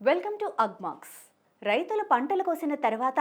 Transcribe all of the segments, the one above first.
Welcome to Agmax రైతులు పంటలు కోసిన తర్వాత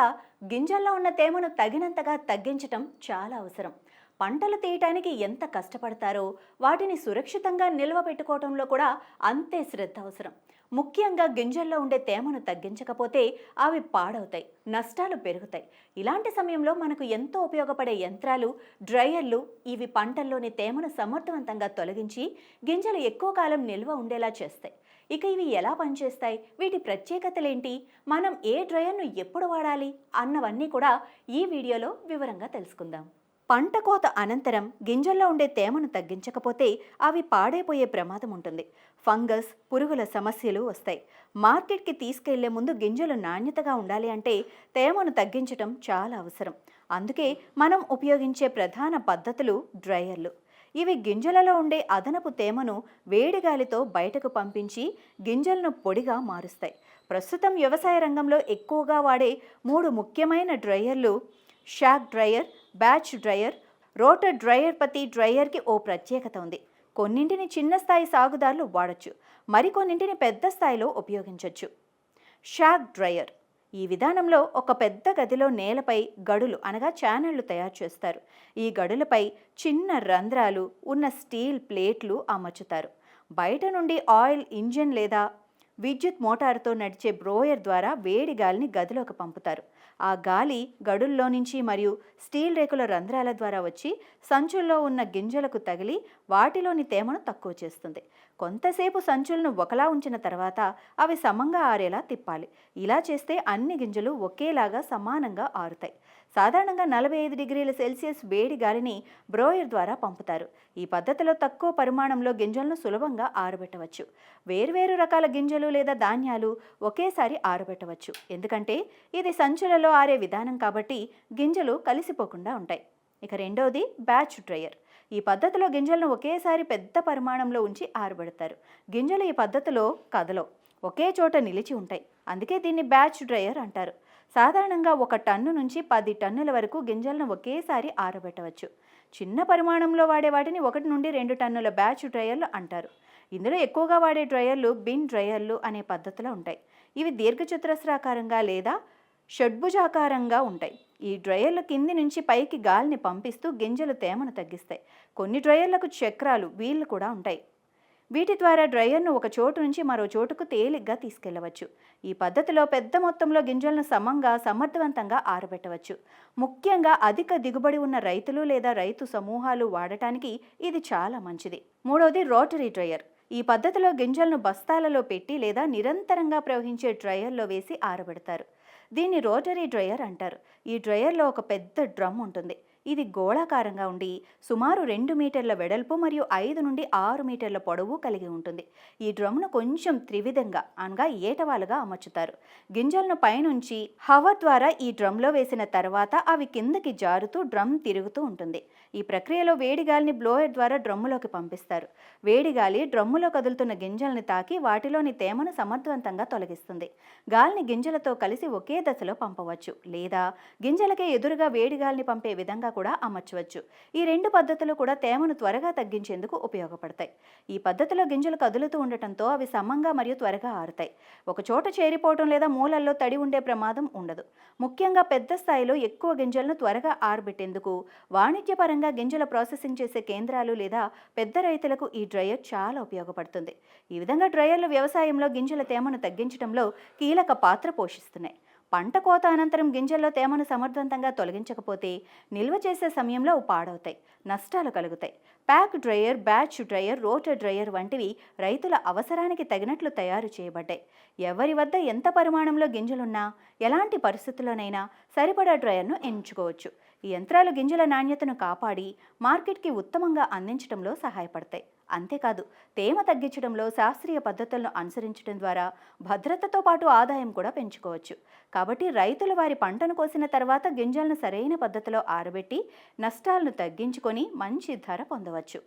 గింజల్లో ఉన్న తేమను తగినంతగా తగ్గించటం చాలా అవసరం. పంటలు తీయటానికి ఎంత కష్టపడతారో వాటిని సురక్షితంగా నిల్వ పెట్టుకోవటంలో కూడా అంతే శ్రద్ధ అవసరం. ముఖ్యంగా గింజల్లో ఉండే తేమను తగ్గించకపోతే అవి పాడవుతాయి నష్టాలు పెరుగుతాయి. ఇలాంటి సమయంలో మనకు ఎంతో ఉపయోగపడే యంత్రాలు డ్రయర్లు ఇవి పంటల్లోని తేమను సమర్థవంతంగా తొలగించి గింజలు ఎక్కువ కాలం నిల్వ ఉండేలా చేస్తాయి. ఇక ఇవి ఎలా పనిచేస్తాయి? వీటి ప్రత్యేకతలేంటి? మనం ఏ డ్రయర్ను ఎప్పుడు వాడాలి? అన్నవన్నీ కూడా ఈ వీడియోలో వివరంగా తెలుసుకుందాం. పంట కోత అనంతరం గింజల్లో ఉండే తేమను తగ్గించకపోతే అవి పాడైపోయే ప్రమాదం ఉంటుంది. ఫంగస్ పురుగుల సమస్యలు వస్తాయి. మార్కెట్కి తీసుకెళ్ళే ముందు గింజలు నాణ్యతగా ఉండాలి అంటే తేమను తగ్గించటం చాలా అవసరం. అందుకే మనం ఉపయోగించే ప్రధాన పద్ధతులు డ్రయర్లు. ఇవి గింజలలో ఉండే అదనపు తేమను వేడిగాలితో బయటకు పంపించి గింజలను పొడిగా మారుస్తాయి. ప్రస్తుతం వ్యవసాయ రంగంలో ఎక్కువగా వాడే మూడు ముఖ్యమైన డ్రయర్లు shock dryer batch dryer rotor dryer ప్రతి డ్రయర్కి ఓ ప్రత్యేకత ఉంది. కొన్నింటిని చిన్న స్థాయి సాగుదారులు వాడచ్చు. మరికొన్నింటిని పెద్ద స్థాయిలో ఉపయోగించవచ్చు షాక్ డ్రయర్ ఈ విధానంలో ఒక పెద్ద గదిలో నేలపై గడులు అనగా ఛానళ్ళు తయారు చేస్తారు. ఈ గడులపై చిన్న రంధ్రాలు ఉన్న స్టీల్ ప్లేట్లు అమర్చుతారు. బయట నుండి ఆయిల్ ఇంజిన్ లేదా విద్యుత్ మోటారుతో నడిచే బ్రోయర్ ద్వారా వేడి గాలిని గదిలోకి పంపుతారు. ఆ గాలి గడుల్లో నుంచి మరియు స్టీల్ రేకుల రంధ్రాల ద్వారా వచ్చి సంచుల్లో ఉన్న గింజలకు తగిలి వాటిలోని తేమను తక్కువ చేస్తుంది. కొంతసేపు సంచులను ఒకలా ఉంచిన తర్వాత అవి సమంగా ఆరేలా తిప్పాలి. ఇలా చేస్తే అన్ని గింజలు ఒకేలాగా సమానంగా ఆరుతాయి. సాధారణంగా నలభై ఐదు డిగ్రీల సెల్సియస్ వేడి గాలిని బ్రోయర్ ద్వారా పంపుతారు. ఈ పద్ధతిలో తక్కువ పరిమాణంలో గింజలను సులభంగా ఆరబెట్టవచ్చు. వేర్వేరు రకాల గింజలు లేదా ధాన్యాలు ఒకేసారి ఆరబెట్టవచ్చు. ఎందుకంటే ఇది సంచులలో ఆరే విధానం కాబట్టి గింజలు కలిసిపోకుండా ఉంటాయి. ఇక రెండవది బ్యాచ్ డ్రయర్. ఈ పద్ధతిలో గింజలను ఒకేసారి పెద్ద పరిమాణంలో ఉంచి ఆరబెడతారు. గింజలు ఈ పద్ధతిలో కదలో ఒకే చోట నిలిచి ఉంటాయి. అందుకే దీన్ని బ్యాచ్ డ్రయర్ అంటారు. సాధారణంగా ఒక టన్ను నుంచి పది టన్నుల వరకు గింజలను ఒకేసారి ఆరబెట్టవచ్చు. చిన్న పరిమాణంలో వాడే వాటిని ఒకటి నుండి రెండు టన్నుల బ్యాచ్ డ్రయర్లు అంటారు. ఇందులో ఎక్కువగా వాడే డ్రయర్లు బిన్ డ్రయర్లు అనే పద్ధతిలో ఉంటాయి. ఇవి దీర్ఘచతురస్రాకారంగా లేదా షడ్భుజాకారంగా ఉంటాయి. ఈ డ్రయర్ల కింది నుంచి పైకి గాలిని పంపిస్తూ గింజలు తేమను తగ్గిస్తాయి. కొన్ని డ్రయర్లకు చక్రాలు వీళ్ళు కూడా ఉంటాయి. వీటి ద్వారా డ్రయర్ను ఒక చోటు నుంచి మరో చోటుకు తేలిగ్గా తీసుకెళ్ళవచ్చు. ఈ పద్ధతిలో పెద్ద మొత్తంలో గింజలను సమంగా సమర్థవంతంగా ఆరబెట్టవచ్చు. ముఖ్యంగా అధిక దిగుబడి ఉన్న రైతులు లేదా రైతు సమూహాలు వాడటానికి ఇది చాలా మంచిది. మూడవది రోటరీ డ్రయర్. ఈ పద్ధతిలో గింజలను బస్తాలలో పెట్టి లేదా నిరంతరంగా ప్రవహించే డ్రయర్లో వేసి ఆరబెడతారు. దీన్ని రోటరీ డ్రయర్ అంటారు. ఈ డ్రయర్లో ఒక పెద్ద డ్రమ్ ఉంటుంది. ఇది గోళాకారంగా ఉండి సుమారు రెండు మీటర్ల వెడల్పు మరియు ఐదు నుండి ఆరు మీటర్ల పొడవు కలిగి ఉంటుంది. ఈ డ్రమ్ను కొంచెం త్రివిధంగా అనగా ఏటవాలుగా అమర్చుతారు. గింజలను పైనుంచి హవర్ ద్వారా ఈ డ్రమ్లో వేసిన తర్వాత అవి కిందకి జారుతూ డ్రమ్ తిరుగుతూ ఉంటుంది. ఈ ప్రక్రియలో వేడి గాలిని బ్లోయర్ ద్వారా డ్రమ్ములోకి పంపిస్తారు. వేడి గాలి డ్రమ్ములో కదులుతున్న గింజల్ని తాకి వాటిలోని తేమను సమర్థవంతంగా తొలగిస్తుంది. గాలిని గింజలతో కలిసి ఒకే దశలో పంపవచ్చు లేదా గింజలకే ఎదురుగా వేడి గాలిని పంపే విధంగా కూడా అమర్చవచ్చు. ఈ రెండు పద్ధతులు కూడా తేమను త్వరగా తగ్గించేందుకు ఉపయోగపడతాయి. ఈ పద్ధతిలో గింజలు కదులుతూ ఉండటంతో అవి సమంగా మరియు త్వరగా ఆరుతాయి. ఒక చోట చేరిపోవటం లేదా మూలల్లో తడి ఉండే ప్రమాదం ఉండదు. ముఖ్యంగా పెద్ద స్థాయిలో ఎక్కువ గింజలను త్వరగా ఆరబెట్టేందుకు వాణిజ్యపరంగా గింజల ప్రాసెసింగ్ చేసే కేంద్రాలు లేదా పెద్ద రైతులకు ఈ డ్రయర్ చాలా ఉపయోగపడుతుంది. ఈ విధంగా డ్రయర్లు వ్యవసాయంలో గింజల తేమను తగ్గించడంలో కీలక పాత్ర పోషిస్తున్నాయి. పంట కోత అనంతరం గింజల్లో తేమను సమర్థవంతంగా తొలగించకపోతే నిల్వ చేసే సమయంలో పాడవుతాయి నష్టాలు కలుగుతాయి. Pack dryer batch dryer rotor dryer వంటివి రైతుల అవసరానికి తగినట్లు తయారు చేయబడ్డాయి. ఎవరి వద్ద ఎంత పరిమాణంలో గింజలున్నా ఎలాంటి పరిస్థితుల్లోనైనా సరిపడా డ్రయర్ను ఎంచుకోవచ్చు. యంత్రాలు గింజల నాణ్యతను కాపాడి మార్కెట్కి ఉత్తమంగా అందించడంలో సహాయపడతాయి. అంతేకాదు తేమ తగ్గించడంలో శాస్త్రీయ పద్ధతులను అనుసరించడం ద్వారా భద్రతతో పాటు ఆదాయం కూడా పెంచుకోవచ్చు. కాబట్టి రైతులు వారి పంటను కోసిన తర్వాత గింజలను సరైన పద్ధతిలో ఆరబెట్టి నష్టాలను తగ్గించుకొని మంచి ధర పొందవచ్చు.